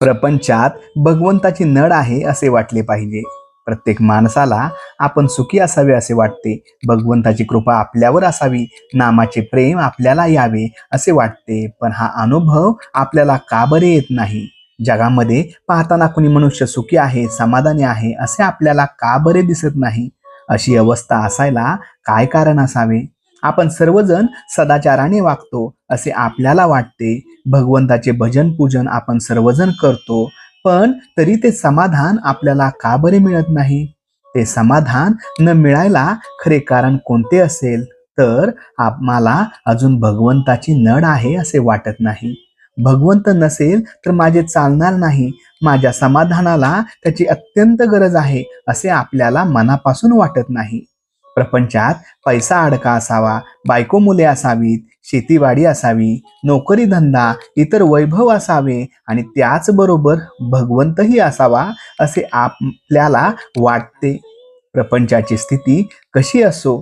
प्रपंचात भगवंताची नड आहे असे वाटले पाहिजे. प्रत्येक माणसाला आपण सुखी असावे असे वाटते. भगवंताची कृपा आपल्यावर असावी नामाचे प्रेम आपल्याला यावे असे वाटते. पण हा अनुभव आपल्याला का बरे येत नाही? जगामध्ये पाहताना कुणी मनुष्य सुखी आहे समाधानी आहे असे आपल्याला का बरे दिसत नाही? अशी अवस्था असायला काय कारण असावे? आपण सर्वजण सदाचाराने वागतो असे आपल्याला वाटते. भगवंताचे भजन पूजन आपण सर्वजण करतो पण तरी ते समाधान आपल्याला का बरे मिळत नाही? ते समाधान न मिळायला खरे कारण कोणते असेल? तर आम्हाला अजून भगवंताची नड आहे असे वाटत नाही. भगवंत नसेल तर माझे चालणार नाही. माझ्या समाधानाला त्याची अत्यंत गरज आहे असे आपल्याला मनापासून वाटत नाही. प्रपंचात पैसा अडका असावा बायको मुले असावीत शेतीवाडी असावी नोकरी धंदा इतर वैभव असावे आणि त्याचबरोबर भगवंतही असावा असे आपल्याला वाटते. प्रपंचाची स्थिती कशी असो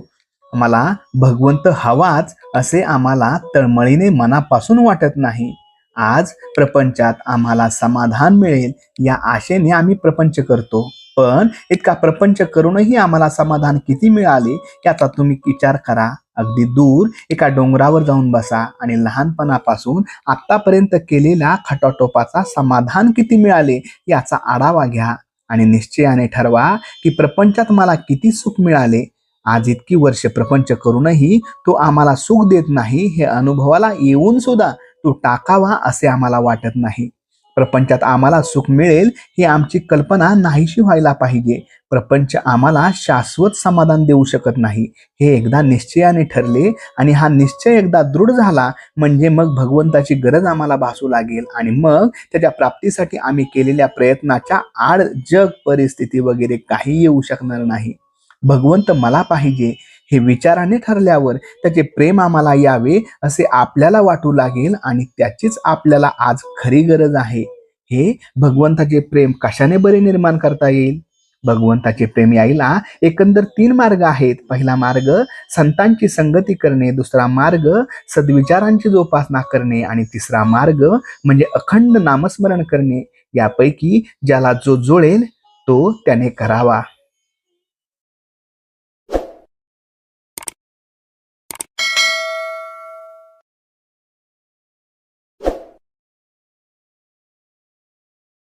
मला भगवंत हवाच असे आम्हाला तळमळीने मनापासून वाटत नाही. आज प्रपंचात आम्हाला समाधान मिळेल या आशेने आम्ही प्रपंच करतो. पण इतका प्रपंच करूनही आम्हाला समाधान किती मिळाले याचा तुम्ही विचार करा. अगदी दूर एका डोंगरावर जाऊन बसा आणि लहानपणापासून आतापर्यंत केलेल्या खटाटोपाचा समाधान किती मिळाले याचा आढावा घ्या. आणि निश्चयाने ठरवा की प्रपंचात मला किती सुख मिळाले. आज इतकी वर्ष प्रपंच करूनही तो आम्हाला सुख देत नाही हे अनुभवाला येऊन सुद्धा तो टाकावा असे आम्हाला वाटत नाही. प्रपंचात आम्हाला सुख मिळेल ही आमची कल्पना नाहीशी व्हायला पाहिजे. प्रपंच आम्हाला शाश्वत समाधान देऊ शकत नाही. हे एकदा निश्चयाने ठरले आणि हा निश्चय एकदा दृढ झाला म्हणजे मग भगवंताची गरज आम्हाला भासू लागेल आणि मग त्याच्या प्राप्तीसाठी आम्ही केलेल्या प्रयत्नाच्या आड जग परिस्थिती वगैरे काही येऊ शकणार नाही. भगवंत मला पाहिजे. हे विचाराने ठरल्यावर त्याचे प्रेम आम्हाला यावे असे आपल्याला वाटू लागेल आणि त्याचीच आपल्याला आज खरी गरज आहे. हे भगवंताचे प्रेम कशाने बरे निर्माण करता येईल? भगवंताचे प्रेम यायला एकंदर तीन मार्ग आहेत. पहिला मार्ग संतांची संगती करणे. दुसरा मार्ग सद्विचारांची जोपासना करणे. आणि तिसरा मार्ग म्हणजे अखंड नामस्मरण करणे. यापैकी ज्याला जो जुळेल तो त्याने करावा.